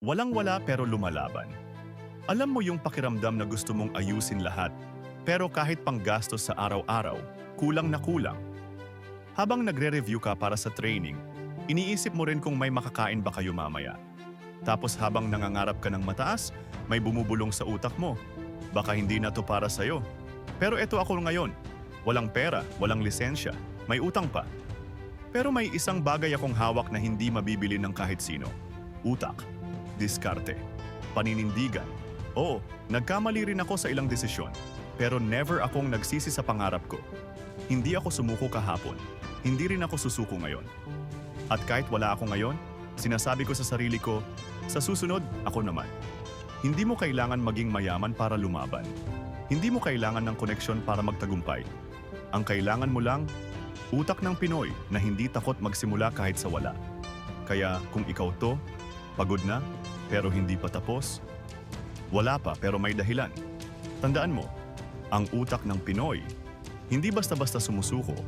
Walang-wala pero lumalaban. Alam mo yung pakiramdam na gusto mong ayusin lahat, pero kahit panggastos sa araw-araw, kulang na kulang. Habang nagre-review ka para sa training, iniisip mo rin kung may makakain ba kayo mamaya. Tapos habang nangangarap ka ng mataas, may bumubulong sa utak mo. Baka hindi na to para sa'yo. Pero eto ako ngayon. Walang pera, walang lisensya, may utang pa. Pero may isang bagay akong hawak na hindi mabibili ng kahit sino. Utak, diskarte, paninindigan. Oo, nagkamali rin ako sa ilang desisyon. Pero never akong nagsisi sa pangarap ko. Hindi ako sumuko kahapon. Hindi rin ako susuko ngayon. At kahit wala ako ngayon, sinasabi ko sa sarili ko, sa susunod, ako naman. Hindi mo kailangan maging mayaman para lumaban. Hindi mo kailangan ng koneksyon para magtagumpay. Ang kailangan mo lang, utak ng Pinoy na hindi takot magsimula kahit sa wala. Kaya kung ikaw to, pagod na, pero hindi pa tapos, wala pa pero may dahilan. Tandaan mo, ang utak ng Pinoy, hindi basta-basta sumusuko,